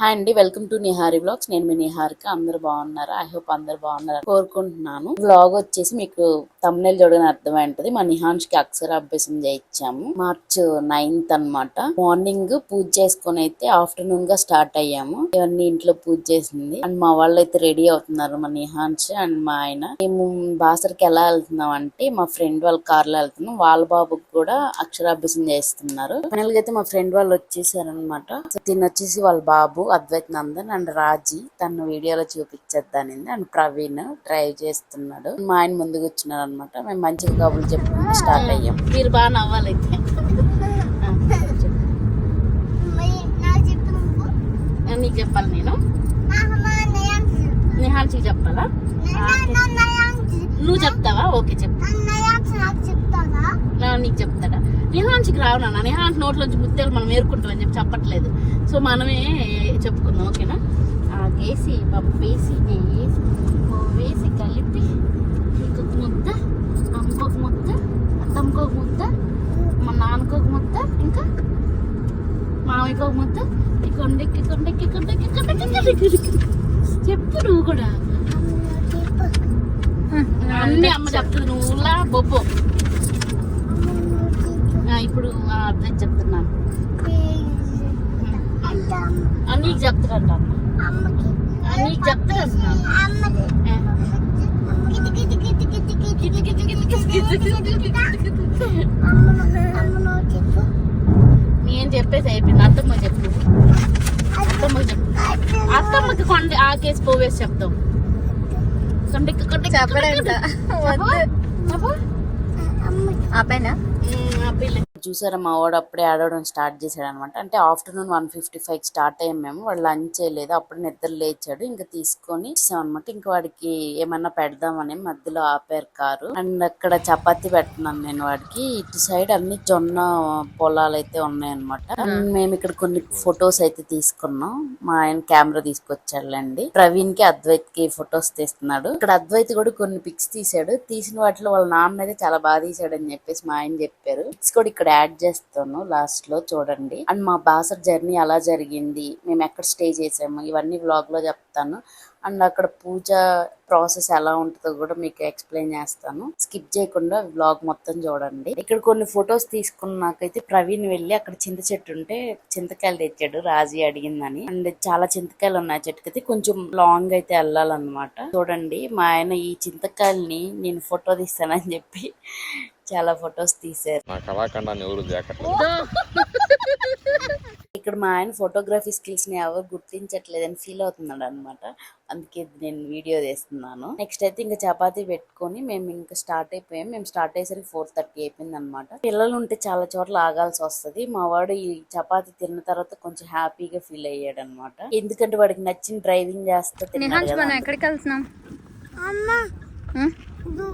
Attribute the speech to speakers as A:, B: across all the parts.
A: Hi అండి welcome to Nihari blogs నేను మీ నిహారిక అందరు బాగున్నారా? ఐ హోప్ అందరు బాగున్నారు కోరుకుంటున్నాను. బ్లాగ్ వచ్చేసి మీకు తమ్నేల్ చూడగానే అర్థమైంటది. మా నిహాన్ష్కి అక్షర అభ్యాసం చేయించాము. మార్చ్ నైన్త్ అన్నమాట. మార్నింగ్ పూజ చేసుకొని అయితే ఆఫ్టర్నూన్గా స్టార్ట్ అయ్యాము. ఇవన్నీ ఇంట్లో పూజ చేసింది. అండ్ మా వాళ్ళు అయితే రెడీ అవుతున్నారు మా నిహాన్స్ అండ్ మా ఆయన. మేము బాసర్కి ఎలా వెళ్తున్నాం అంటే మా ఫ్రెండ్ వాళ్ళ కార్లో వెళ్తున్నాం. వాళ్ళ బాబుకి కూడా అక్షరాభ్యాసం చేస్తున్నారు. ఫైనల్గా అయితే మా ఫ్రెండ్ వాళ్ళు వచ్చేసారు అనమాట తిని వచ్చేసి వాళ్ళ బాబు. అద్వైత్ నందన్ అండ్ రాజీ తను వీడియోలో చూపించేద్దానింది. అండ్ ప్రవీణ్ డ్రైవ్ చేస్తున్నాడు. మా ఆయన ముందు కూర్చున్నారు అనమాట మేము మంచిగా కబుర్లు చెప్పుకుని స్టార్ట్ అయ్యాం. మీరు బాగా నవ్వాలైతే
B: మరి నాకు
A: చెప్పాలి నేను. నిహాన్షికి చెప్పాలా? నువ్వు చెప్తావా? ఓకే చెప్తా
B: చెప్తావా
A: నా నీకు చెప్తాడా? నిహాన్షికి రావు నాన్న. నిహాన్షి నోట్లోంచి ముత్యాలు మనం ఏరుకుంటామని చెప్పి చెప్పట్లేదు. సో మనమే చెప్పుకుందాం ఓకేనా? ఆగేసి పప్పేసి నెయ్యి వేసి కలిపి ఇంకొక ముద్ద అమ్మకొక ముద్ద అత్తమ్మకొక ముద్ద మా నాన్నకొక ముద్ద ఇంకా మామయ్యకొక ముద్ద ఈ కొండెక్కి కొండెక్కి కొండెక్కి కొండెక్కి చెప్పు నువ్వు కూడా. అన్నీ అమ్మ చెప్తుంది నువ్వులా బొబ్బో. ఇప్పుడు అర్థం చెప్తున్నాను. అన్నీ నీకు చెప్తారంట అమ్మ. నీకు చెప్తారంట నేను చెప్పేసి అయిపోయింది. అత్తమ్మ చెప్పు. అత్తమ్మ చెప్పు. అత్తమ్మకి కొండ ఆకేసి పోవేసి చెప్తాం.
C: చెప్పడంట.
A: చెప్పు.
B: అమ్మకి
C: ఆపేనా
A: చూసారా మా వాడు అప్పుడే ఆడవడం స్టార్ట్ చేశాడు అనమాట అంటే afternoon one fifty five start అయ్యాం మేము. వాడు లంచ్ చేయలేదు. అప్పుడు నిద్ర లేచాడు. ఇంకా తీసుకొని అనమాట ఇంకా వాడికి ఏమన్నా పెడదామని మధ్యలో ఆపారు కారు. అండ్ అక్కడ చపాతీ పెడుతున్నాను నేను వాడికి. ఇటు సైడ్ అన్ని జొన్న పొలాలు అయితే ఉన్నాయన్నమాట అండ్ మేము ఇక్కడ కొన్ని ఫొటోస్ అయితే తీసుకున్నాం. మా ఆయన కెమెరా తీసుకొచ్చాడులేండి. ప్రవీణ్కి అద్వైత్కి ఫొటోస్ తీస్తున్నాడు. ఇక్కడ అద్వైత్ కూడా కొన్ని పిక్స్ తీసాడు తీసిన వాటిలో వాళ్ళ నాన్న అయితే చాలా బాగా తీసాడు అని చెప్పేసి మా ఆయన చెప్పారు. పిక్స్ కూడా ఇక్కడ యాడ్ చేస్తాను లాస్ట్లో చూడండి. అండ్ మా బాసర్ జర్నీ ఎలా జరిగింది మేము ఎక్కడ స్టే చేసాము ఇవన్నీ వ్లాగ్లో చెప్తాను. అండ్ అక్కడ పూజ ప్రాసెస్ ఎలా ఉంటుందో కూడా మీకు ఎక్స్ప్లెయిన్ చేస్తాను. స్కిప్ చేయకుండా వ్లాగ్ మొత్తం చూడండి. ఇక్కడ కొన్ని ఫొటోస్ తీసుకున్నాకైతే ప్రవీణ్ వెళ్ళి అక్కడ చింత చెట్టు ఉంటే చింతకాయలు తెచ్చాడు రాజీ అడిగిందని. అండ్ చాలా చింతకాయలు ఉన్నాయి చెట్టుకి చెట్టుకైతే కొంచెం లాంగ్ అయితే వెళ్ళాలన్నమాట. చూడండి మా ఆయన ఈ చింతకాయల్ని నేను ఫోటో తీస్తానని చెప్పి చాలా ఫొటోస్ తీశారు.
D: నా కళాఖండాన్ని ఎవరు
A: ఇక్కడ మా ఆయన ఫోటోగ్రఫీ స్కిల్స్ని ఎవరు గుర్తించట్లేదని ఫీల్ అవుతున్నాడు అనమాట అందుకే నేను వీడియో తీస్తున్నాను. నెక్స్ట్ అయితే ఇంకా చపాతీ పెట్టుకొని మేము ఇంకా స్టార్ట్ అయిపోయాం. మేము స్టార్ట్ అయ్యేసరికి ఫోర్ థర్టీ అయిపోయింది అనమాట పిల్లలు ఉంటే చాలా చోట్ల ఆగాల్సి వస్తది. మా వాడు ఈ చపాతీ తిన్న తర్వాత కొంచెం హ్యాపీగా ఫీల్ అయ్యాడు అనమాట ఎందుకంటే వాడికి నచ్చిన డ్రైవింగ్ చేస్తే
C: ఎక్కడికి వెళ్తున్నాం
B: అమ్మ
C: ఉం?
B: దు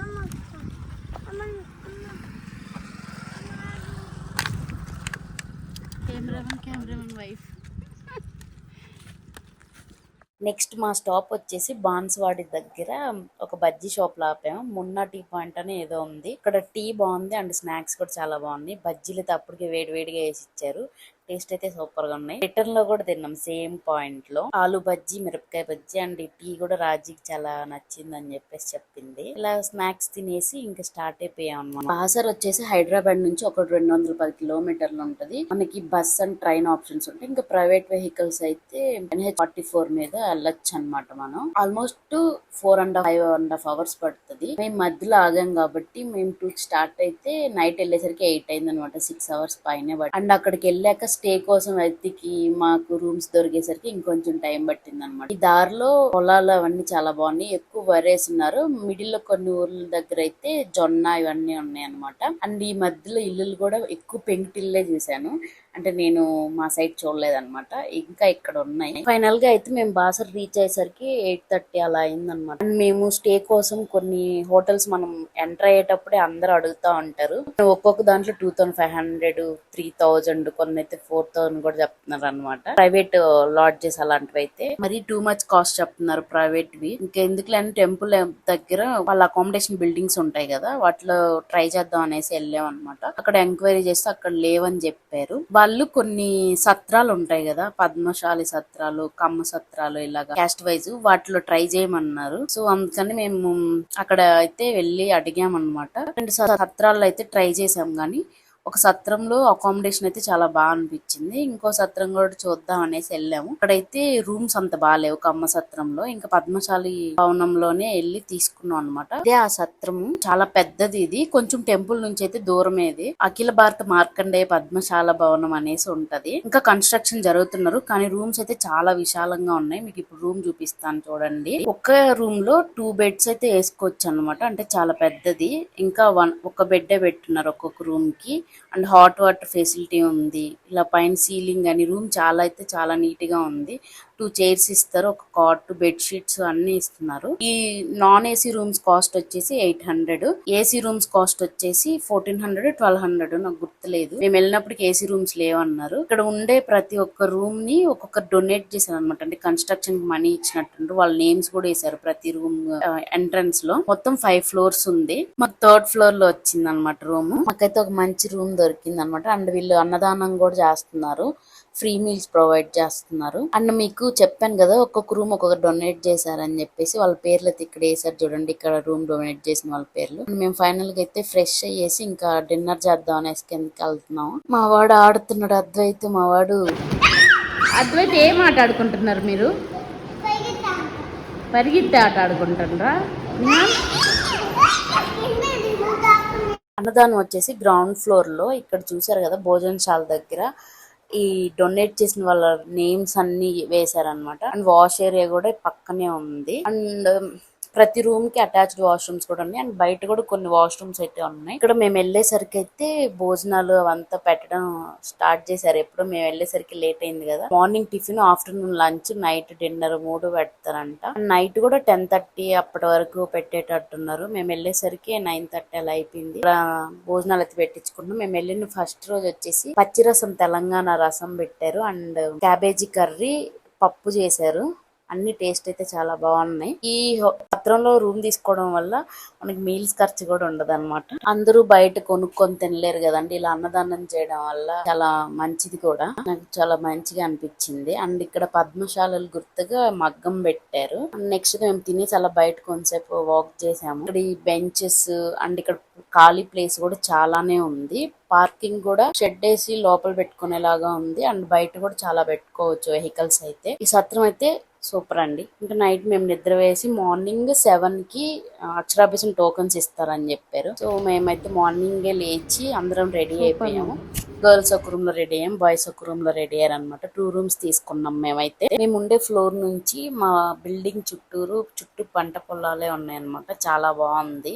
B: అమ్మ అమ్మ
A: కెమెరామెన్ కెమెరామెన్ వైఫ్. నెక్స్ట్ మా స్టాప్ వచ్చేసి బాన్స్వాడి దగ్గర ఒక బజ్జీ షాప్లో ఆపాము. మున్నా టీ పాయింట్ అని ఏదో ఉంది. ఇక్కడ టీ బాగుంది అండ్ స్నాక్స్ కూడా చాలా బాగున్నాయి. బజ్జీలు అయితే అప్పటికే వేడి వేడిగా వేసి ఇచ్చారు. టేస్ట్ అయితే సూపర్గా ఉన్నాయి. రిటర్న్లో కూడా తిన్నాం సేమ్ పాయింట్లో. ఆలు బజ్జీ మిరపకాయ బజ్జీ అండ్ టీ కూడా రాజీకి చాలా నచ్చింది అని చెప్పేసి చెప్పింది. ఇలా స్నాక్స్ తినేసి ఇంకా స్టార్ట్ అయిపోయాం అనమాట బాసర్ వచ్చేసి హైదరాబాద్ నుంచి ఒక రెండు వందల పది కిలోమీటర్లు ఉంటది. మనకి బస్ అండ్ ట్రైన్ ఆప్షన్స్ ఉంటాయి. ఇంకా ప్రైవేట్ వెహికల్స్ అయితే ఎన్హెచ్ ఫార్టీ ఫోర్ మీద వెళ్ళొచ్చు అనమాట మనం. Almost four and five and half hours పడుతుంది. మేము మధ్యలో ఆగాం కాబట్టి మేము టూ స్టార్ట్ అయితే నైట్ వెళ్ళేసరికి ఎయిట్ అయింది అనమాట సిక్స్ అవర్స్ పైనే అండ్ అక్కడికి వెళ్ళాక స్టే కోసం వెతికి మాకు రూమ్స్ దొరికేసరికి ఇంకొంచెం టైం పట్టింది అనమాట ఈ దారిలో పొలాలు అవన్నీ చాలా బాగున్నాయి. ఎక్కువ వరేసున్నారు మిడిల్లో కొన్ని ఊర్ల దగ్గర అయితే జొన్న ఇవన్నీ ఉన్నాయి అనమాట అండ్ ఈ మధ్యలో ఇల్లులు కూడా ఎక్కువ పెంకుటిల్లే చూశాను. అంటే నేను మా సైడ్ చూడలేదనమాట ఇంకా ఇక్కడ ఉన్నాయి. ఫైనల్గా అయితే మేము బాసర్ రీచ్ అయ్యేసరికి ఎయిట్ థర్టీ అలా అయిందనమాట అండ్ మేము స్టే కోసం కొన్ని హోటల్స్ మనం ఎంటర్ అయ్యేటప్పుడే అందరూ అడుగుతా ఉంటారు. ఒక్కొక్క దాంట్లో two thousand five hundred three thousand కొన్ని అయితే ఫోర్ థౌసండ్ కూడా చెప్తున్నారు అనమాట ప్రైవేట్ లాడ్జెస్ అలాంటివి అయితే మరి టూ మచ్ కాస్ట్ చెప్తున్నారు ప్రైవేట్ వి ఇంకా ఎందుకులే టెంపుల్ దగ్గర వాళ్ళ అకామిడేషన్ బిల్డింగ్స్ ఉంటాయి కదా వాటిలో ట్రై చేద్దాం అనేసి వెళ్ళాం అనమాట అక్కడ ఎంక్వైరీ చేస్తే అక్కడ లేవని చెప్పారు. వాళ్ళు కొన్ని సత్రాలు ఉంటాయి కదా పద్మశాలి సత్రాలు కమ్మ సత్రాలు ఇలాగా క్యాస్ట్ వైజ్ వాటిలో ట్రై చేయమన్నారు. సో అందుకని మేము అక్కడ అయితే వెళ్ళి అడిగామన్నమాట. రెండు సత్రాల్లో అయితే ట్రై చేసాం కానీ ఒక సత్రంలో అకామిడేషన్ అయితే చాలా బాగా అనిపించింది. ఇంకో సత్రం కూడా చూద్దాం అనేసి వెళ్ళాము. అక్కడైతే రూమ్స్ అంత బాగాలేవు కమ్మ సత్రంలో. ఇంకా పద్మశాలి భవనంలోనే వెళ్ళి తీసుకున్నాం అనమాట అదే ఆ సత్రము చాలా పెద్దది ఇది. కొంచెం టెంపుల్ నుంచి అయితే దూరమేది. అఖిల భారత మార్కండేయ పద్మశాల భవనం అనేసి ఉంటది. ఇంకా కన్స్ట్రక్షన్ జరుగుతున్నారు. కానీ రూమ్స్ అయితే చాలా విశాలంగా ఉన్నాయి. మీకు ఇప్పుడు రూమ్ చూపిస్తాను చూడండి. ఒక్క రూమ్లో టూ బెడ్స్ అయితే వేసుకోవచ్చు అనమాట అంటే చాలా పెద్దది. ఇంకా వన్ ఒక బెడ్ పెట్టున్నారు ఒక్కొక్క రూమ్కి. అండ్ హాట్ వాటర్ ఫెసిలిటీ ఉంది. ఇలా పైన సీలింగ్ అని రూమ్ చాలా అయితే చాలా నీట్గా ఉంది. టూ చైర్స్ ఇస్తారు ఒక కాట్ బెడ్ షీట్స్ అన్ని ఇస్తున్నారు. ఈ నాన్ ఏసీ రూమ్స్ కాస్ట్ వచ్చేసి eight hundred. AC rooms cost వచ్చేసి ఫోర్టీన్ హండ్రెడ్ ట్వెల్వ్ హండ్రెడ్ నాకు గుర్తులేదు. మేము వెళ్ళినప్పటికి ఏసీ రూమ్స్ లేవన్నారు. ఇక్కడ ఉండే ప్రతి ఒక్క రూమ్ని ఒక్కొక్క డొనేట్ చేశారు అనమాట అంటే కన్స్ట్రక్షన్కి మనీ ఇచ్చినట్టు వాళ్ళ నేమ్స్ కూడా వేశారు ప్రతి రూమ్ ఎంట్రన్స్లో. మొత్తం ఫైవ్ ఫ్లోర్స్ ఉంది. మాకు థర్డ్ ఫ్లోర్లో వచ్చింది అనమాట రూమ్. మాకైతే ఒక మంచి రూమ్ దొరికింది అనమాట అండ్ వీళ్ళు అన్నదానం కూడా చేస్తున్నారు. ఫ్రీ మీల్స్ ప్రొవైడ్ చేస్తున్నారు. అండ్ మీకు చెప్పాను కదా ఒక్కొక్క రూమ్ ఒక్కొక్క డొనేట్ చేశారని చెప్పేసి వాళ్ళ పేర్లు అయితే ఇక్కడ వేసారు చూడండి. ఇక్కడ రూమ్ డొనేట్ చేసిన వాళ్ళ పేర్లు. మేము ఫైనల్గా అయితే ఫ్రెష్ అయ్యేసి ఇంకా డిన్నర్ చేద్దాం అనేసి కిందకి వెళ్తున్నాం మా వాడు ఆడుతున్నాడు అద్వైత్ మా వాడు అద్వైత్ ఏం ఆట ఆడుకుంటున్నారు మీరు? పరిగెత్తే ఆట ఆడుకుంటారా అన్నదానం వచ్చేసి గ్రౌండ్ ఫ్లోర్లో ఇక్కడ చూసారు కదా భోజనశాల దగ్గర. ఈ డొనేట్ చేసిన వాళ్ళ నేమ్స్ అన్ని వేశారనమాట అండ్ వాష్ ఏరియా కూడా పక్కనే ఉంది. అండ్ ప్రతి రూమ్కి అటాచ్డ్ వాష్రూమ్స్ కూడా ఉన్నాయి. అండ్ బయట కూడా కొన్ని వాష్రూమ్స్ అయితే ఉన్నాయి. ఇక్కడ మేము వెళ్ళేసరికి అయితే భోజనాలు అవంతా పెట్టడం స్టార్ట్ చేశారు. ఎప్పుడు మేము వెళ్ళేసరికి లేట్ అయింది కదా. Morning tiffin afternoon lunch night dinner మూడు పెడతారంట. నైట్ కూడా టెన్ థర్టీ అప్పటి వరకు పెట్టేటట్టున్నారు. మేము వెళ్ళేసరికి నైన్ థర్టీ అలా అయిపోయింది. భోజనాలు అయితే పెట్టించుకున్నాం మేము వెళ్ళిన ఫస్ట్ రోజు వచ్చేసి పచ్చిరసం తెలంగాణ రసం పెట్టారు. అండ్ క్యాబేజీ కర్రీ పప్పు చేశారు. అన్ని టేస్ట్ అయితే చాలా బాగున్నాయి. ఈ పత్రంలో రూమ్ తీసుకోవడం వల్ల మనకి మీల్స్ ఖర్చు కూడా ఉండదు అనమాట అందరూ బయట కొనుక్కొని తినలేరు కదండి. ఇలా అన్నదానం చేయడం వల్ల చాలా మంచిది కూడా. నాకు చాలా మంచిగా అనిపించింది. అండ్ ఇక్కడ పద్మశాలలు గుర్తుగా మగ్గం పెట్టారు. నెక్స్ట్ మేము తిని చాలా బయట కొంతసేపు వాక్ చేసాము. ఇక్కడ ఈ బెంచెస్ అండ్ ఇక్కడ ఖాళీ ప్లేస్ కూడా చాలానే ఉంది. పార్కింగ్ కూడా షెడ్ వేసి లోపల పెట్టుకునేలాగా ఉంది. అండ్ బయట కూడా చాలా పెట్టుకోవచ్చు వెహికల్స్ అయితే. ఈ సత్రం అయితే సూపర్ అండి. ఇంకా నైట్ మేము నిద్ర వేసి మార్నింగ్ సెవెన్కి అక్షరాభ్యాసం టోకన్స్ ఇస్తారని చెప్పారు. సో మేమైతే మార్నింగే లేచి అందరం రెడీ అయిపోయాము. గర్ల్స్ ఒక రూమ్లో రెడీ అయ్యాం బాయ్స్ ఒక రూమ్లో రెడీ అయ్యారు అనమాట టూ రూమ్స్ తీసుకున్నాం మేమైతే. మేము ఉండే ఫ్లోర్ నుంచి మా బిల్డింగ్ చుట్టూరు చుట్టూ పంట పొలాలే ఉన్నాయన్నమాట. చాలా బాగుంది.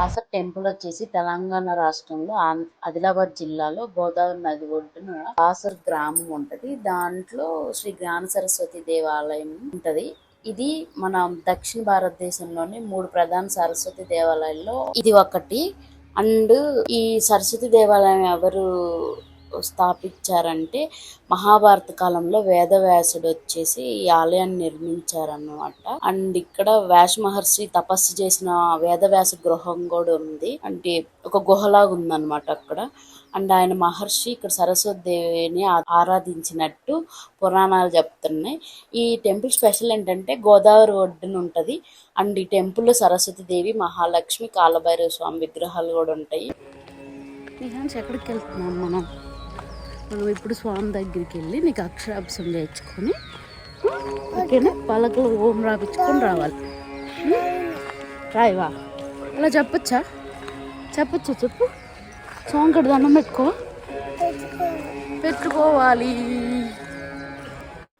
A: బాసర్ టెంపుల్ వచ్చేసి తెలంగాణ రాష్ట్రంలో ఆం- ఆదిలాబాద్ జిల్లాలో గోదావరి నది ఒడ్డున బాసర్ గ్రామం ఉంటది. దాంట్లో శ్రీ జ్ఞాన సరస్వతి దేవాలయం ఉంటది. ఇది మన దక్షిణ భారతదేశంలోని మూడు ప్రధాన సరస్వతి దేవాలయాల్లో ఇది ఒకటి. అండ్ ఈ సరస్వతి దేవాలయం ఎవరు స్థాపించారంటే మహాభారత కాలంలో వేదవ్యాసుడు వచ్చేసి ఈ ఆలయాన్ని నిర్మించారన్నమాట. అండ్ ఇక్కడ వ్యాస మహర్షి తపస్సు చేసిన వేదవ్యాస గృహం కూడా ఉంది. అంటే ఒక గుహలాగా ఉందన్నమాట అక్కడ. అండ్ ఆయన మహర్షి ఇక్కడ సరస్వతి దేవిని ఆరాధించినట్టు పురాణాలు చెప్తున్నాయి. ఈ టెంపుల్ స్పెషల్ ఏంటంటే గోదావరి ఒడ్డున ఉంటుంది. అండ్ ఈ టెంపుల్ సరస్వతి దేవి మహాలక్ష్మి కాలభైరవ స్వామి విగ్రహాలు కూడా ఉంటాయి. ఎక్కడికి వెళ్తున్నాం మనం? మనం ఇప్పుడు స్వామి దగ్గరికి వెళ్ళి నీకు అక్షరాభ్యాసం నేర్చుకొని ఓకేనా? పలకలు ఓం రాపించుకొని రావాలి. రాయివా అలా చెప్పొచ్చా? చెప్పొచ్చా చెప్పు? సోంకటి దండం పెట్టుకో. పెట్టుకోవాలి.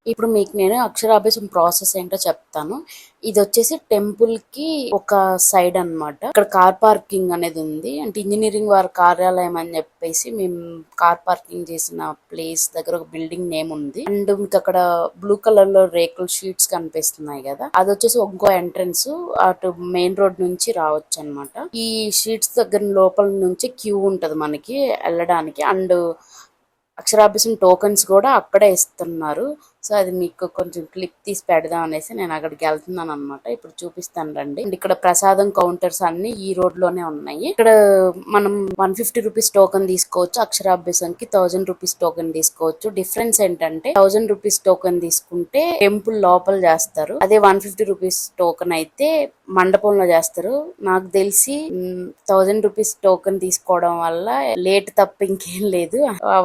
A: ఇప్పుడు మీకు నేను అక్షరాభ్యాసం ప్రాసెస్ ఏంటో చెప్తాను. ఇది వచ్చేసి టెంపుల్కి ఒక సైడ్ అన్నమాట. ఇక్కడ కార్ పార్కింగ్ అనేది ఉంది. అంటే ఇంజనీరింగ్ వారి కార్యాలయం అని చెప్పేసి మేము కార్ పార్కింగ్ చేసిన ప్లేస్ దగ్గర ఒక బిల్డింగ్ నేమ్ ఉంది. అండ్ మీకు అక్కడ బ్లూ కలర్లో రేకుల షీట్స్ కనిపిస్తున్నాయి కదా. అది వచ్చేసి ఇంకో ఎంట్రన్స్ అటు మెయిన్ రోడ్ నుంచి రావచ్చు అన్నమాట. ఈ షీట్స్ దగ్గర లోపల నుంచి క్యూ ఉంటది మనకి వెళ్ళడానికి. అండ్ అక్షరాభ్యాసం టోకెన్స్ కూడా అక్కడే ఇస్తున్నారు. సో అది మీకు కొంచెం క్లిప్ తీసి పెడదాం అనేసి నేను అక్కడికి వెళ్తున్నాను అనమాట ఇప్పుడు చూపిస్తాను రండి. అండ్ ఇక్కడ ప్రసాదం కౌంటర్స్ అన్ని ఈ రోడ్లోనే ఉన్నాయి. ఇక్కడ మనం వన్ ఫిఫ్టీ రూపీస్ టోకెన్ తీసుకోవచ్చు అక్షరాభ్యాసంకి థౌజండ్ రూపీస్ టోకెన్ తీసుకోవచ్చు. డిఫరెన్స్ ఏంటంటే థౌజండ్ రూపీస్ టోకెన్ తీసుకుంటే టెంపుల్ లోపల చేస్తారు. అదే వన్ ఫిఫ్టీ రూపీస్ టోకెన్ అయితే మండపంలో చేస్తారు. నాకు తెలిసి థౌజండ్ రూపీస్ టోకెన్ తీసుకోవడం వల్ల లేట్ తప్ప ఇంకేం లేదు.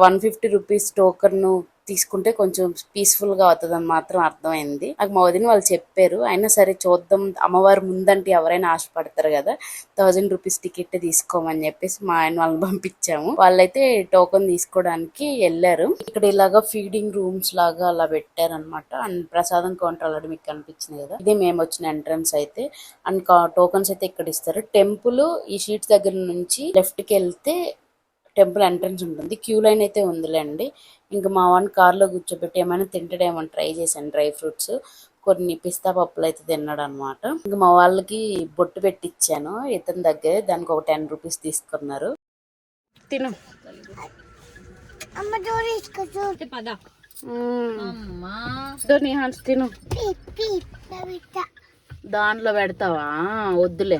A: వన్ ఫిఫ్టీ రూపీస్ టోకెన్ తీసుకుంటే కొంచెం పీస్ఫుల్గా అవుతుందని మాత్రం అర్థమైంది. నాకు మా వదిన వాళ్ళు చెప్పారు అయినా సరే చూద్దాం అమ్మవారు ముందంటే ఎవరైనా ఆశపడతారు కదా థౌజండ్ రూపీస్ టికెట్ తీసుకోమని చెప్పేసి మా ఆయన వాళ్ళని పంపించాము. వాళ్ళైతే టోకెన్ తీసుకోవడానికి వెళ్ళారు. ఇక్కడ ఇలాగా ఫీడింగ్ రూమ్స్ లాగా అలా పెట్టారనమాట అండ్ ప్రసాదం కౌంటర్ ఆల్రెడీ మీకు కనిపించింది కదా ఇదే మేము వచ్చిన ఎంట్రన్స్ అయితే. అండ్ టోకన్స్ అయితే ఇక్కడ ఇస్తారు. టెంపుల్ ఈ షీట్స్ దగ్గర నుంచి లెఫ్ట్కి వెళ్తే టెంపుల్ ఎంట్రన్స్ ఉంటుంది. క్యూ లైన్ అయితే ఉందిలేండి. ఇంకా మా వాడిని కార్లో కూర్చోబెట్టి ఏమైనా తింటాడేమో ట్రై చేశాను. డ్రై ఫ్రూట్స్ కొన్ని పిస్తా పప్పులు అయితే తిన్నాడు అనమాట ఇంకా మా వాళ్ళకి బొట్టు పెట్టిచ్చాను. ఇతని దగ్గర దానికి ఒక టెన్ రూపీస్ తీసుకున్నారు. తిను. తిను. దాంట్లో పెడతావా? వద్దులే.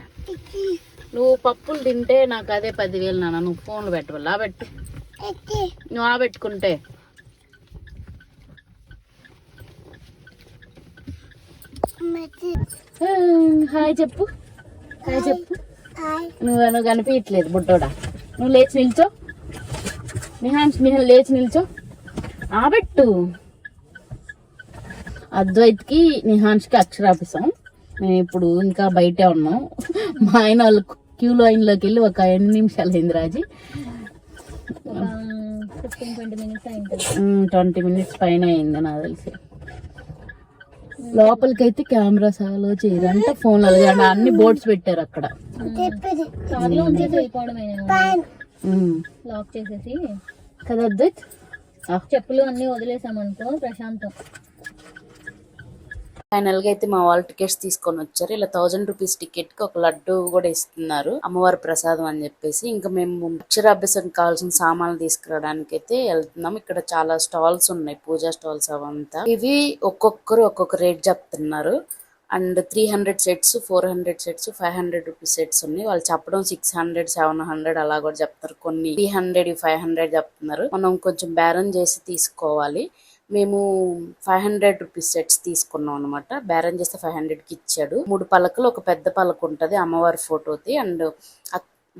A: నువ్వు పప్పులు తింటే నాకు అదే పదివేలు నాన్న. నువ్వు ఫోన్లు పెట్టవల్లా పెట్టు. నువ్వు ఆ పెట్టుకుంటే.
B: అమ్మకి
A: ఆ, హాయ్ చెప్పు. హాయ్ చెప్పు. నువ్వు నువ్వు కనిపించట్లేదు బుట్టోడా. నువ్వు లేచి నిల్చో. నిహాన్ లేచి నిల్చో. ఆబెట్టు అద్వైత్కి నిహాన్స్కి అక్షరాపిస్తాం మేము ఇప్పుడు ఇంకా బయటే ఉన్నాం. మా ఆయన వాళ్ళు క్యూ లైన్లోకి వెళ్ళి ఒక ఎన్ని నిమిషాలు అయింది రాజీ.
C: ఫిఫ్టీన్ ట్వంటీ మినిట్స్
A: పైన అయింది నాకు తెలిసి. లోపలికైతే కెమెరాస్ అలో చేయరు అంటే ఫోన్ అన్ని బోర్డ్స్ పెట్టారు అక్కడ.
C: లాక్ చేసేసి.
A: కదా.
C: చెప్పులు అన్ని వదిలేసామనుకో ప్రశాంతం.
A: ఫైనల్గా అయితే మా వాళ్ళు టికెట్స్ తీసుకొని వచ్చారు. ఇలా థౌజండ్ రూపీస్ టికెట్కి ఒక లడ్డు కూడా ఇస్తున్నారు. అమ్మవారి ప్రసాదం అని చెప్పేసి. ఇంకా మేము అక్షరాభ్యాసం కావాల్సిన సామాన్లు తీసుకురావడానికి అయితే వెళ్తున్నాం. ఇక్కడ చాలా స్టాల్స్ ఉన్నాయి. పూజా స్టాల్స్ అవంతా. ఇవి ఒక్కొక్కరు ఒక్కొక్క రేట్ చెప్తున్నారు. And three hundred sets four hundred sets five hundred rupees sets ఉన్నాయి. వాళ్ళు చెప్పడం సిక్స్ హండ్రెడ్ సెవెన్ హండ్రెడ్ అలా కూడా చెప్తారు. కొన్ని త్రీ హండ్రెడ్ ఫైవ్ హండ్రెడ్ చెప్తున్నారు. మనం కొంచెం బేరం చేసి తీసుకోవాలి. మేము ఫైవ్ హండ్రెడ్ రూపీస్ సెట్స్ తీసుకున్నాం అనమాట బేరం చేస్తే ఫైవ్ హండ్రెడ్కి ఇచ్చాడు. మూడు పలకలు ఒక పెద్ద పలక ఉంటుంది అమ్మవారి ఫోటోది. అండ్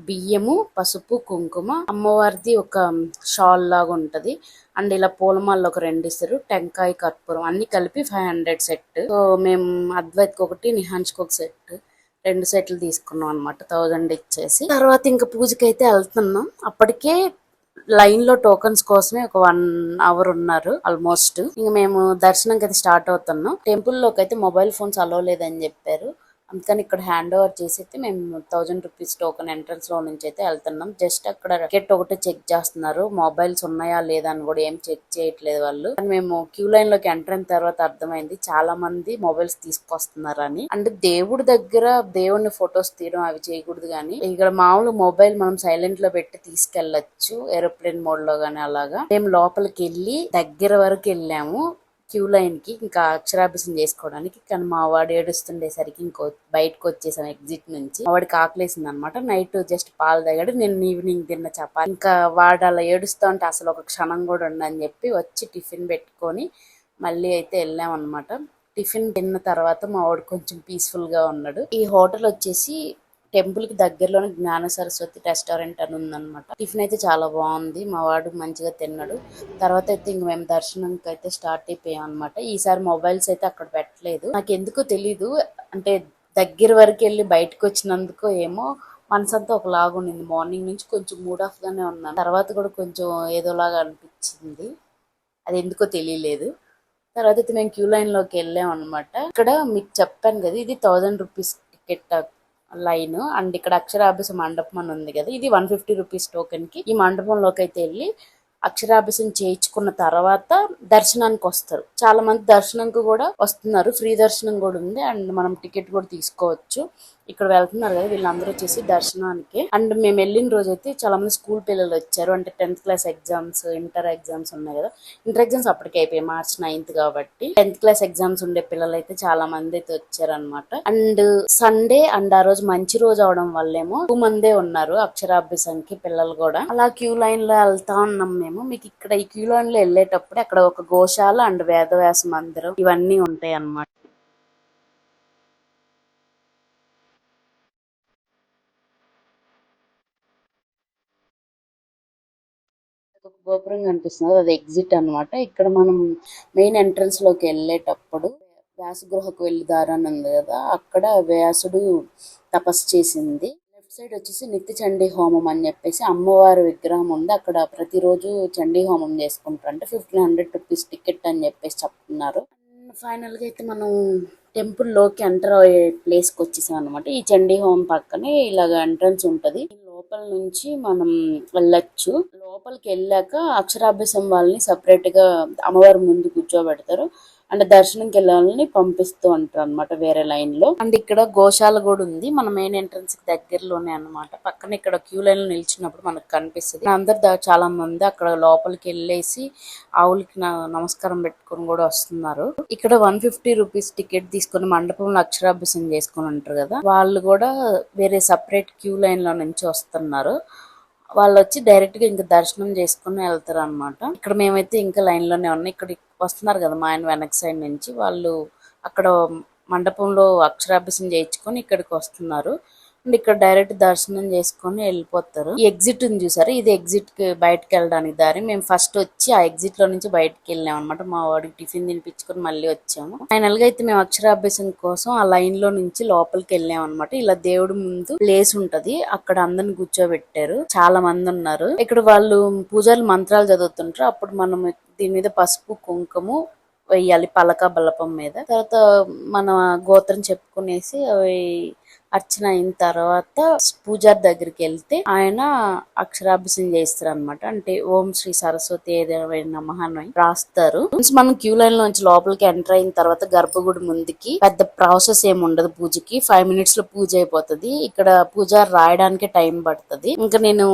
A: బియ్యము పసుపు కుంకుమ అమ్మవారిది ఒక షాల్ లాగా ఉంటుంది. అండ్ ఇలా పూలమాల ఒక రెండు ఇస్తారు. టెంకాయ కర్పూరం అన్ని కలిపి ఫైవ్ హండ్రెడ్ సెట్ సో మేము అద్వైత్కి ఒకటి నిహాన్స్కి ఒక సెట్ రెండు సెట్లు తీసుకున్నాం అనమాట థౌజండ్ ఇచ్చేసి. తర్వాత ఇంకా పూజకి అయితే వెళ్తున్నాం. అప్పటికే లైన్లో టోకన్స్ కోసమే ఒక వన్ అవర్ ఉన్నారు ఆల్మోస్ట్. ఇంక మేము దర్శనంకి అయితే స్టార్ట్ అవుతున్నాం. టెంపుల్లోకి అయితే మొబైల్ ఫోన్స్ అలో లేదని చెప్పారు. అందుకని ఇక్కడ హ్యాండ్ ఓవర్ చేసి అయితే మేము థౌజండ్ రూపీస్ టోకెన్ ఎంట్రన్స్లో నుంచి అయితే వెళ్తున్నాం. జస్ట్ అక్కడ టికెట్ ఒకటి చెక్ చేస్తున్నారు. మొబైల్స్ ఉన్నాయా లేదా అని కూడా ఏం చెక్ చేయట్లేదు వాళ్ళు. మేము క్యూ లైన్లోకి ఎంటర్ అయిన తర్వాత అర్థమైంది చాలా మంది మొబైల్స్ తీసుకొస్తున్నారు అని అంటే దేవుడి దగ్గర దేవుడిని ఫొటోస్ తీయడం అవి చేయకూడదు కానీ ఇక్కడ మామూలు మొబైల్ మనం సైలెంట్లో పెట్టి తీసుకెళ్ళొచ్చు ఏరోప్లేన్ మోడ్లో గానీ అలాగా. మేము లోపలికి వెళ్ళి దగ్గర వరకు వెళ్ళాము. క్యూ లైన్కి ఇంకా అక్షరాభ్యాసం చేసుకోవడానికి. కానీ మా వాడు ఏడుస్తుండేసరికి ఇంకో బయటకు వచ్చేసాం ఎగ్జిట్ నుంచి. మా వాడికి ఆకలేసింది అనమాట నైట్ జస్ట్ పాలు తాగాడు. నేను ఈవినింగ్ తిన్న చపాతి. ఇంకా వాడు అలా ఏడుస్తూ ఉంటే అసలు ఒక క్షణం కూడా ఉండని చెప్పి వచ్చి టిఫిన్ పెట్టుకొని మళ్ళీ అయితే వెళ్ళాం అనమాట టిఫిన్ తిన్న తర్వాత మా వాడు కొంచెం పీస్ఫుల్గా ఉన్నాడు. ఈ హోటల్ వచ్చేసి టెంపుల్కి దగ్గరలోనే జ్ఞాన సరస్వతి రెస్టారెంట్ అని ఉందన్నమాట. టిఫిన్ అయితే చాలా బాగుంది. మా వాడు మంచిగా తిన్నాడు. తర్వాత అయితే ఇంక మేము దర్శనంకి అయితే స్టార్ట్ అయిపోయాం అనమాట ఈసారి మొబైల్స్ అయితే అక్కడ పెట్టలేదు. నాకు ఎందుకో తెలీదు. అంటే దగ్గర వరకు వెళ్ళి బయటకు వచ్చినందుకు ఏమో మనసంతా ఒకలాగా ఉండింది. మార్నింగ్ నుంచి కొంచెం మూడ్ ఆఫ్ గానే ఉన్నాను. తర్వాత కూడా కొంచెం ఏదోలాగా అనిపించింది. అది ఎందుకో తెలియలేదు. తర్వాత అయితే మేము క్యూ లైన్లోకి వెళ్ళాం అనమాట ఇక్కడ మీకు చెప్పాను కదా ఇది thousand rupees ticket line and ఇక్కడ అక్షరాభ్యాస మండపం అని ఉంది కదా ఇది వన్ ఫిఫ్టీ రూపీస్ టోకెన్కి. ఈ మండపంలోకి అయితే వెళ్ళి అక్షరాభ్యాసం చేయించుకున్న తర్వాత దర్శనానికి వస్తారు. చాలా మంది దర్శనంకి కూడా వస్తున్నారు. ఫ్రీ దర్శనం కూడా ఉంది. అండ్ మనం టికెట్ కూడా తీసుకోవచ్చు. ఇక్కడ వెళ్తున్నారు కదా వీళ్ళందరూ వచ్చేసి దర్శనానికి. అండ్ మేము వెళ్ళిన రోజు అయితే చాలా మంది స్కూల్ పిల్లలు వచ్చారు. అంటే tenth class exams inter exams ఉన్నాయి కదా. ఇంటర్ ఎగ్జామ్స్ అప్పటికే అయిపోయాయి. మార్చ్ నైన్త్ కాబట్టి. టెన్త్ క్లాస్ ఎగ్జామ్స్ ఉండే పిల్లలు అయితే చాలా మంది అయితే వచ్చారనమాట అండ్ సండే అండ్ ఆ రోజు మంచి రోజు అవడం వల్లేమో. ఎక్కువ మందే ఉన్నారు అక్షరాభ్యాసానికి పిల్లలు కూడా. అలా క్యూ లైన్లో వెళ్తా ఉన్నాం మేము. మీకు ఇక్కడ ఈ క్యూలోన్లో వెళ్ళేటప్పుడు అక్కడ ఒక గోశాల అండ్ వేదవ్యాస మందిరం ఇవన్నీ ఉంటాయి అన్నమాట. ఒక గోపురం కనిపిస్తుంది. అది ఎగ్జిట్ అన్నమాట. ఇక్కడ మనం మెయిన్ ఎంట్రన్స్లోకి వెళ్ళేటప్పుడు వ్యాసగృహకు వెళ్ళి దారాన్ని ఉంది కదా అక్కడ వ్యాసుడు తపస్సు చేసింది. సైడ్ వచ్చేసి నిత్య చండీ హోమం అని చెప్పేసి అమ్మవారి విగ్రహం ఉంది. అక్కడ ప్రతిరోజు చండీ హోమం చేసుకుంటారు అంటే ఫిఫ్టీన్ హండ్రెడ్ రూపీస్ టికెట్ అని చెప్పేసి చెప్తున్నారు. ఫైనల్గా అయితే మనం టెంపుల్లోకి ఎంటర్ అయ్యే ప్లేస్కి వచ్చేసాం అనమాట ఈ చండీ హోమం పక్కనే ఇలాగ ఎంట్రన్స్ ఉంటది. లోపల నుంచి మనం వెళ్ళొచ్చు. లోపలికి వెళ్ళాక అక్షరాభ్యాసం వాళ్ళని సపరేట్గా అమ్మవారి ముందు కూర్చోబెడతారు. అండ్ దర్శనంకి వెళ్ళాలని పంపిస్తూ ఉంటారు అనమాట వేరే లైన్లో. అండ్ ఇక్కడ గోశాల కూడా ఉంది. మన మెయిన్ ఎంట్రన్స్కి దగ్గరలోనే అన్నమాట. పక్కన ఇక్కడ క్యూ లైన్లో నిలిచినప్పుడు మనకు కనిపిస్తుంది. అందరు చాలా మంది అక్కడ లోపలికి వెళ్ళేసి ఆవులకి నమస్కారం పెట్టుకొని కూడా వస్తున్నారు. ఇక్కడ వన్ ఫిఫ్టీ రూపీస్ టికెట్ తీసుకొని మండపంలో అక్షరాభ్యాసం చేసుకొని ఉంటారు కదా. వాళ్ళు కూడా వేరే సపరేట్ క్యూ లైన్లో నుంచి వస్తున్నారు. వాళ్ళు వచ్చి డైరెక్ట్గా ఇంకా దర్శనం చేసుకుని వెళ్తారు అనమాట ఇక్కడ మేమైతే ఇంకా లైన్లోనే ఉన్నాం. ఇక్కడ వస్తున్నారు కదా మా ఆయన వెనక సైడ్ నుంచి. వాళ్ళు అక్కడ మండపంలో అక్షరాభ్యాసం చేయించుకొని ఇక్కడికి వస్తున్నారు. అండ్ ఇక్కడ డైరెక్ట్ దర్శనం చేసుకొని వెళ్ళిపోతారు. ఈ ఎగ్జిట్ ఉంది చూసారు? ఇది ఎగ్జిట్కి బయటకు వెళ్ళడానికి దారి. మేము ఫస్ట్ వచ్చి ఆ ఎగ్జిట్లో నుంచి బయటకు వెళ్ళాం అనమాట మా వాడికి టిఫిన్ తినిపించుకొని మళ్ళీ వచ్చాము. ఫైనల్గా అయితే మేము అక్షరాభ్యాసం కోసం ఆ లైన్లో నుంచి లోపలికి వెళ్ళాం అనమాట ఇలా దేవుడి ముందు ప్లేస్ ఉంటది. అక్కడ అందరిని కూర్చోబెట్టారు. చాలా మంది ఉన్నారు. ఇక్కడ వాళ్ళు పూజలు మంత్రాలు చదువుతుంటారు. అప్పుడు మనం దీని మీద పసుపు కుంకుమ వెయ్యాలి పలక బలపం మీద. తర్వాత మన గోత్రం చెప్పుకునేసి అవి అర్చన అయిన తర్వాత పూజారి దగ్గరికి వెళ్తే ఆయన అక్షరాభ్యాసం చేస్తారు అనమాట అంటే ఓం శ్రీ సరస్వతి ఏదైనా నమః అని రాస్తారు. మనం క్యూ లైన్ లోంచి లోపలికి ఎంటర్ అయిన తర్వాత గర్భగుడి ముందుకి పెద్ద ప్రాసెస్ ఏమి ఉండదు పూజకి. ఫైవ్ మినిట్స్లో పూజ అయిపోతుంది. ఇక్కడ పూజారి రాయడానికి టైం పడుతుంది. ఇంకా నేను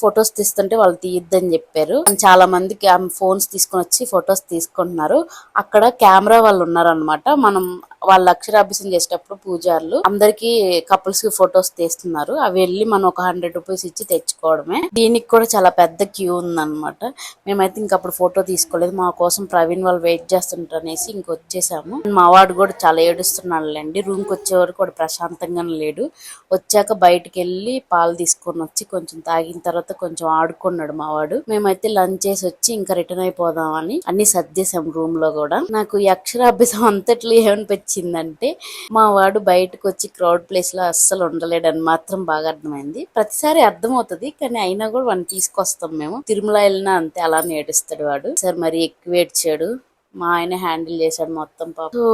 A: ఫొటోస్ తీస్తుంటే వాళ్ళు తీయద్దని చెప్పారు. చాలా మందికి ఫోన్స్ తీసుకొని వచ్చి ఫొటోస్ తీసుకుంటున్నారు. అక్కడ కెమెరా వాళ్ళు ఉన్నారన్నమాట. మనం వాళ్ళ అక్షరాభ్యాసం చేసేటప్పుడు పూజారులు అందరికి కపుల్స్కి ఫొటోస్ తీస్తున్నారు. అవి వెళ్ళి మనం ఒక హండ్రెడ్ రూపీస్ ఇచ్చి తెచ్చుకోవడమే. దీనికి కూడా చాలా పెద్ద క్యూ ఉందన్నమాట. మేమైతే ఇంకప్పుడు ఫోటో తీసుకోలేదు. మా కోసం ప్రవీణ్ వాళ్ళు వెయిట్ చేస్తుంటారనేసి ఇంక వచ్చేసాము. మా వాడు కూడా చాలా ఏడుస్తున్నాడులేండి. రూమ్కి వచ్చే వరకు వాడు ప్రశాంతంగానే లేడు. వచ్చాక బయటకు వెళ్ళి పాలు తీసుకొని వచ్చి కొంచెం తాగిన తర్వాత కొంచెం ఆడుకున్నాడు మా వాడు. మేమైతే లంచ్ చేసి వచ్చి ఇంకా రిటర్న్ అయిపోదామని అన్ని సర్దేశాం రూమ్లో కూడా. నాకు ఈ అక్షరాభ్యాసం అంతట్లో ఏమనిపించిందంటే మా వాడు బయటకు వచ్చి క్రౌడ్ ప్లేస్లో అస్సలు ఉండలేడని మాత్రం బాగా అర్థమైంది. ప్రతిసారి అర్థమవుతుంది కానీ అయినా కూడా వాడిని తీసుకొస్తాం మేము. తిరుమల వెళ్ళినా అంతే అలానే ఏడుస్తాడు వాడు. సార్ మరి ఎక్కువ ఏడ్చాడు మా ఆయన హ్యాండిల్ చేశాడు మొత్తం పాప. సో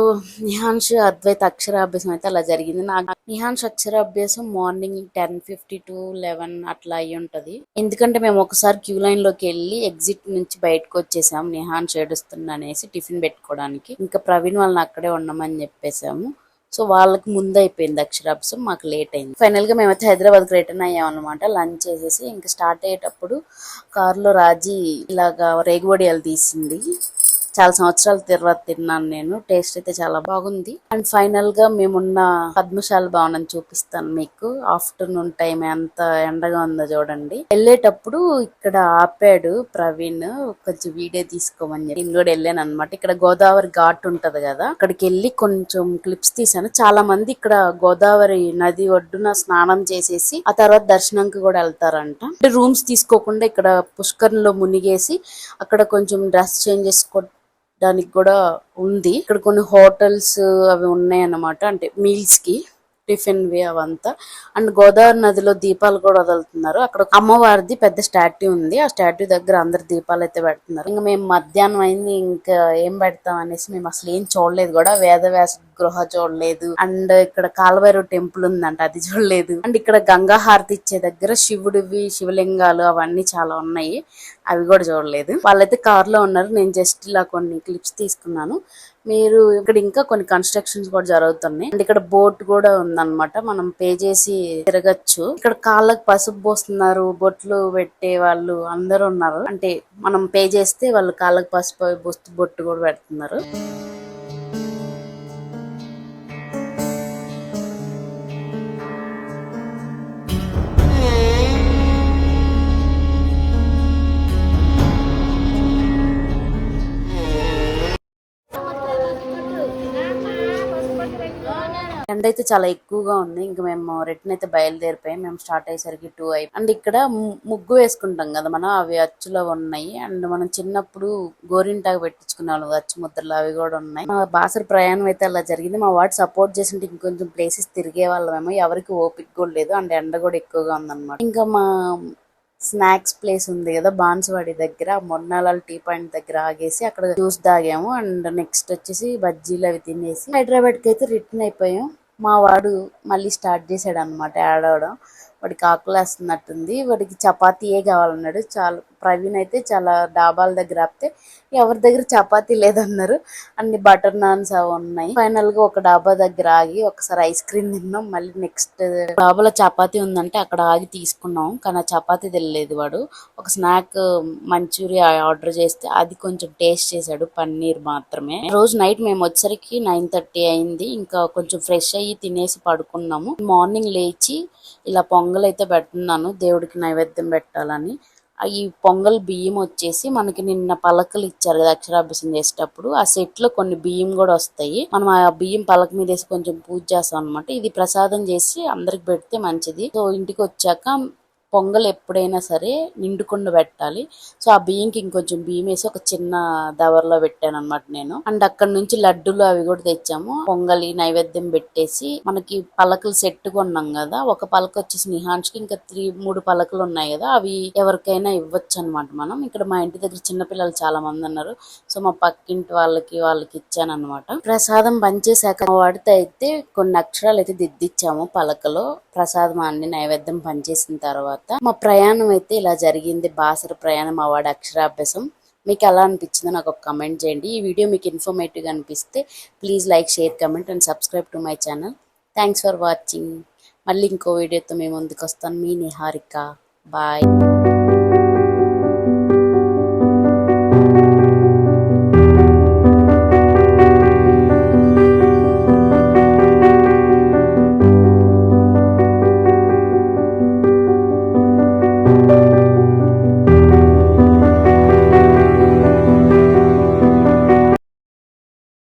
A: నిహాన్ష్ అద్వైత అక్షరాభ్యాసం అయితే అలా జరిగింది. నాకు నిహాన్ష్ అక్షరాభ్యాసం morning ten fifty to eleven అట్లా అయి ఉంటది. ఎందుకంటే మేము ఒకసారి క్యూ లైన్లోకి వెళ్ళి ఎగ్జిట్ నుంచి బయటకు వచ్చేసాము. నిహాన్ష్ ఏడుస్తున్నా అనేసి టిఫిన్ పెట్టుకోవడానికి. ఇంకా ప్రవీణ్ వాళ్ళని అక్కడే ఉండమని చెప్పేసాము. సో వాళ్ళకి ముందు అయిపోయింది అక్షరాభ్యాసం మాకు లేట్ అయింది. ఫైనల్గా మేమైతే హైదరాబాద్కి రిటర్న్ అయ్యాం అనమాట లంచ్ చేసేసి ఇంకా స్టార్ట్ అయ్యేటప్పుడు కారులో రాజీ ఇలాగా రేగువడియాలు తీసింది. చాలా సంవత్సరాల తర్వాత తిన్నాను నేను. టేస్ట్ అయితే చాలా బాగుంది. అండ్ ఫైనల్గా మేమున్న పద్మశాల భవనం చూపిస్తాను మీకు. ఆఫ్టర్నూన్ టైం ఎంత ఎండగా ఉందో చూడండి. వెళ్ళేటప్పుడు ఇక్కడ ఆపాడు ప్రవీణ్. కొంచెం వీడియో తీసుకోమని చెప్పి నేను కూడా వెళ్ళాను అనమాట ఇక్కడ గోదావరి ఘాట్ ఉంటది కదా. అక్కడికి వెళ్ళి కొంచెం క్లిప్స్ తీసాను చాలా మంది ఇక్కడ గోదావరి నది ఒడ్డున స్నానం చేసేసి ఆ తర్వాత దర్శనంకి కూడా వెళ్తారంట. అంటే రూమ్స్ తీసుకోకుండా ఇక్కడ పుష్కరంలో మునిగేసి అక్కడ కొంచెం డ్రెస్ చేంజ్ పెట్టడానికి కూడా ఉంది. ఇక్కడ కొన్ని హోటల్స్ అవి ఉన్నాయి అన్నమాట అంటే మీల్స్కి టిఫిన్ వి అవంతా. అండ్ గోదావరి నదిలో దీపాలు కూడా వదులుతున్నారు. అక్కడ ఒక అమ్మవారిది పెద్ద స్టాట్యూ ఉంది. ఆ స్టాట్యూ దగ్గర అందరు దీపాలు అయితే పెడుతున్నారు. ఇంకా మేము మధ్యాహ్నం అయింది ఇంకా ఏం పెడతాం అనేసి మేము అసలు ఏం చూడలేదు కూడా. వేదవ్యాస గృహ చూడలేదు. అండ్ ఇక్కడ కాలభైరవ టెంపుల్ ఉందంట అది చూడలేదు. అండ్ ఇక్కడ గంగా హారతి ఇచ్చే దగ్గర శివుడివి శివలింగాలు అవన్నీ చాలా ఉన్నాయి. అవి కూడా చూడలేదు. వాళ్ళైతే కార్లో ఉన్నారు. నేను జస్ట్ ఇలా కొన్ని క్లిప్స్ తీసుకున్నాను. మీరు ఇక్కడ ఇంకా కొన్ని కన్స్ట్రక్షన్స్ కూడా జరుగుతున్నాయి. అండ్ ఇక్కడ బోట్ కూడా ఉందన్నమాట. మనం పే చేసి తిరగచ్చు. ఇక్కడ కాళ్ళకు పసుపు పోస్తున్నారు. బొట్లు పెట్టే వాళ్ళు అందరూ ఉన్నారు. అంటే మనం పే చేస్తే వాళ్ళు కాళ్ళకు పసుపు పోస్తూ బొట్టు కూడా పెడుతున్నారు. ఎండ అయితే చాలా ఎక్కువగా ఉంది. ఇంకా మేము రిటర్న్ అయితే బయలుదేరిపోయాం. మేము స్టార్ట్ అయ్యేసరికి టూ అయి అండ్ ఇక్కడ ముగ్గు వేసుకుంటాం కదా మనం అవి అచ్చులో ఉన్నాయి. అండ్ మనం చిన్నప్పుడు గోరింటాకు పెట్టించుకునే వాళ్ళు అచ్చు ముద్రలు అవి కూడా ఉన్నాయి. మా బాసర ప్రయాణం అయితే అలా జరిగింది. మా వాడు సపోర్ట్ చేసింటే ఇంకొంచెం ప్లేసెస్ తిరిగే వాళ్ళమేమో ఎవరికి ఓపిక కూడా లేదు. అండ్ ఎండ కూడా ఎక్కువగా ఉందన్నమాట. ఇంకా మా స్నాక్స్ ప్లేస్ ఉంది కదా బాన్సువాడి దగ్గర. మొన్నాలాల్ టీ పాయింట్ దగ్గర ఆగేసి అక్కడ జ్యూస్ తాగాము. అండ్ నెక్స్ట్ వచ్చేసి బజ్జీలు అవి తినేసి హైదరాబాద్కి అయితే రిటర్న్ అయిపోయాం. మా వాడు మళ్ళీ స్టార్ట్ చేశాడు అనమాట ఆడవడం. వాడికి ఆకులు వేస్తున్నట్టుంది వాడికి చపాతీయే కావాలన్నాడు. చాలు. ప్రవీణ్ అయితే చాలా డాబాల దగ్గర ఆపితే ఎవరి దగ్గర చపాతీ లేదన్నారు అన్ని బటర్ నాన్స్ అవి ఉన్నాయి. ఫైనల్గా ఒక డాబా దగ్గర ఆగి ఒకసారి ఐస్ క్రీమ్ తిన్నాం. మళ్ళీ నెక్స్ట్ డాబాలో చపాతీ ఉందంటే అక్కడ ఆగి తీసుకున్నాం. కానీ ఆ చపాతీ తెలియలేదు వాడు. ఒక స్నాక్ మంచూరియా ఆర్డర్ చేస్తే అది కొంచెం టేస్ట్ చేశాడు పన్నీర్ మాత్రమే. రోజు నైట్ మేము వచ్చేసరికి నైన్ థర్టీ అయింది. ఇంకా కొంచెం ఫ్రెష్ అయ్యి తినేసి పడుకున్నాము. మార్నింగ్ లేచి ఇలా పొంగల్ అయితే పెడుతున్నాను. దేవుడికి నైవేద్యం పెట్టాలని. ఈ పొంగల్ బియ్యం వచ్చేసి మనకి నిన్న పలకలు ఇచ్చారు కదా అక్షరాభ్యాసం చేసేటప్పుడు. ఆ సెట్లో కొన్ని బియ్యం కూడా వస్తాయి. మనం ఆ బియ్యం పలక మీద వేసి కొంచెం పూజ చేస్తాం అనమాట ఇది ప్రసాదం చేసి అందరికి పెడితే మంచిది. సో ఇంటికి వచ్చాక పొంగల్ ఎప్పుడైనా సరే నిండుకుండా పెట్టాలి. సో ఆ బియ్యంకి ఇంకొంచెం బియ్యం వేసి ఒక చిన్న దవర్లో పెట్టాను అనమాట నేను. అండ్ అక్కడ నుంచి లడ్డూలు అవి కూడా తెచ్చాము. పొంగలి నైవేద్యం పెట్టేసి మనకి పలకలు సెట్ కొన్నాం కదా. ఒక పలక వచ్చేసి నిహాన్స్కి ఇంకా త్రీ మూడు పలకలు ఉన్నాయి కదా. అవి ఎవరికైనా ఇవ్వచ్చు అనమాట మనం. ఇక్కడ మా ఇంటి దగ్గర చిన్నపిల్లలు చాలా మంది ఉన్నారు. సో మా పక్కింటి వాళ్ళకి వాళ్ళకి ఇచ్చాను అనమాట ప్రసాదం పంచేశాక వాడితే అయితే కొన్ని అక్షరాలు అయితే దిద్దిచ్చాము పలకలో. ప్రసాదం అన్ని నైవేద్యం పనిచేసిన తర్వాత. మా ప్రయాణం అయితే ఇలా జరిగింది. బాసర ప్రయాణం మా అక్షరాభ్యాసం. మీకు ఎలా అనిపించిందో నాకు ఒక కమెంట్ చేయండి. ఈ వీడియో మీకు ఇన్ఫర్మేటివ్గా అనిపిస్తే please like share comment and subscribe to my channel thanks for watching మళ్ళీ ఇంకో వీడియోతో మేము ముందుకు వస్తాను మీ నిహారిక. బాయ్